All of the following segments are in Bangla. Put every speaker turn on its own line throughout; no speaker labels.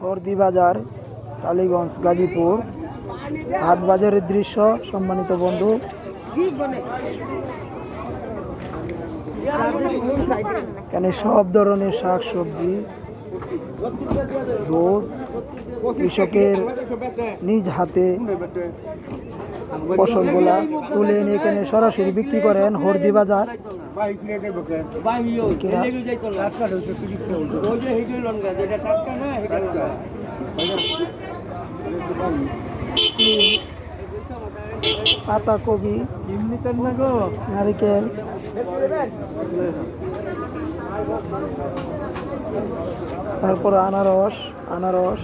হরদি বাজার টালিগঞ্জ গাজীপুর। হাট বাজারের দৃশ্য, সম্মানিত বন্ধু। এখানে সব ধরনের শাক সবজি কৃষকের নিজ হাতে ফসলগুলা তুলে এনে এখানে সরাসরি বিক্রি করেন হরদি বাজার সিম পাতাকপি নারিকেল। তারপর আনারস আনারস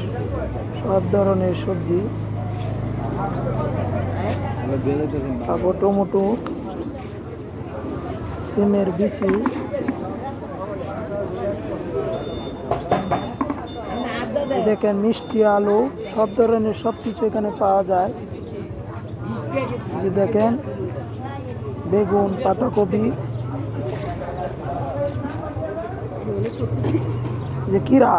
সব ধরনের সবজি। তারপর টমেটো। সিমের এই দেখেন, মিষ্টি আলু, সব ধরনের সব কিছু এখানে পাওয়া যায়। দেখেন, বেগুন, পাতাকপি। যে কিরা।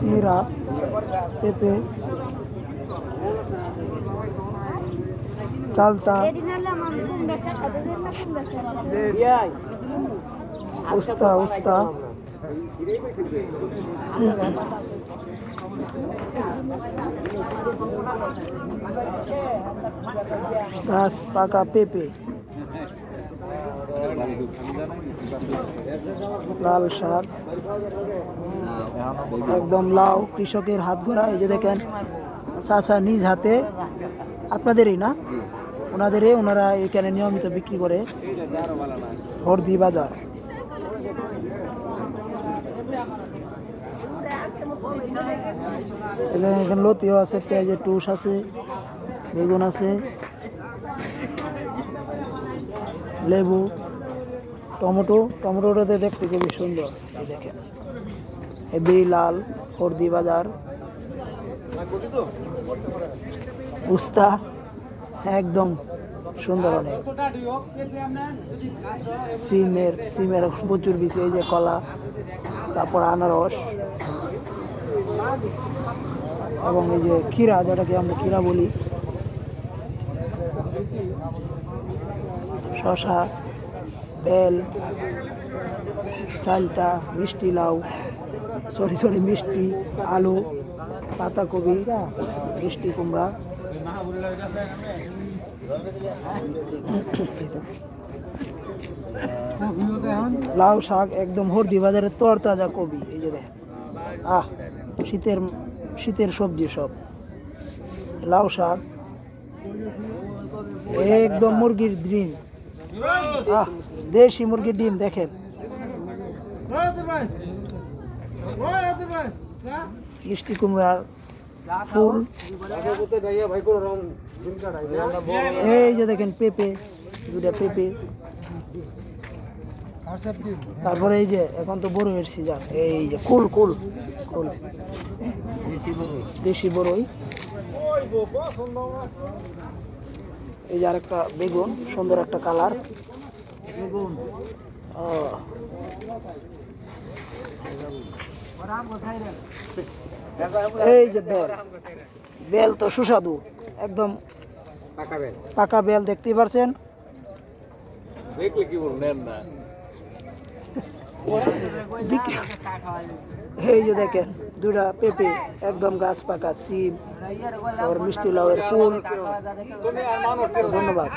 কিরা, পেঁপে। চালতা। উস্তা উস্তা। গাছ পাকা পেঁপে। লাল শাক। একদম লাউ, কৃষকের হাত গড়া এই যে দেখেন, চাচা নিজ হাতে। আপনাদেরই না? ওনাদেরই, ওনারা এখানে নিয়মিত বিক্রি করে হরদি বাজার। এখানে লতিও আছে পেঁয়াজের টুস আছে, বেগুন আছে, লেবু, টমেটো। টমেটোটাতে দেখতে খুবই সুন্দর, এই দেখেন। হেবি লাল হরদি বাজার। উস্তা। একদম সুন্দর অনেক। সিমের সিমের প্রচুর বেশি, এই যে কলা, তারপর আনারস, এবং এই যে ক্ষীরা, যেটাকে আমরা ক্ষীরা বলি। শশা বেল, চালটা, মিষ্টি লাউ, সরি সরি, মিষ্টি, আলু, পাতাকপি, মিষ্টি কুমড়া। লাউ শাক একদম হরদি বাজারের তরতাজা কবি এই যে দেখেন আহ শীতের শীতের সবজি সব লাউ শাক একদম মুরগির ডিম আহ দেশি মুরগির ডিম দেখেন মিষ্টি কুমড়ার ফুল। এই যে দেখেন পেঁপে দুটা পেঁপে। তারপরে এই যে, এখন তো বড়ইয়ের সিজন এই যে কুল কুল কুল। দেশি বড়ই। এই যে আরেকটা বেগুন, সুন্দর একটা কালার। বেগুন এই যে বেল। বেল তো সুস্বাদু একদম পাকা বেল। দেখতেই পারছেন। এই যে দেখেন দুটা পেঁপে একদম গাছ পাকা সিম আর মিষ্টি লাউয়ের ফুল।
তুমি আর মানুষ
ধন্যবাদ।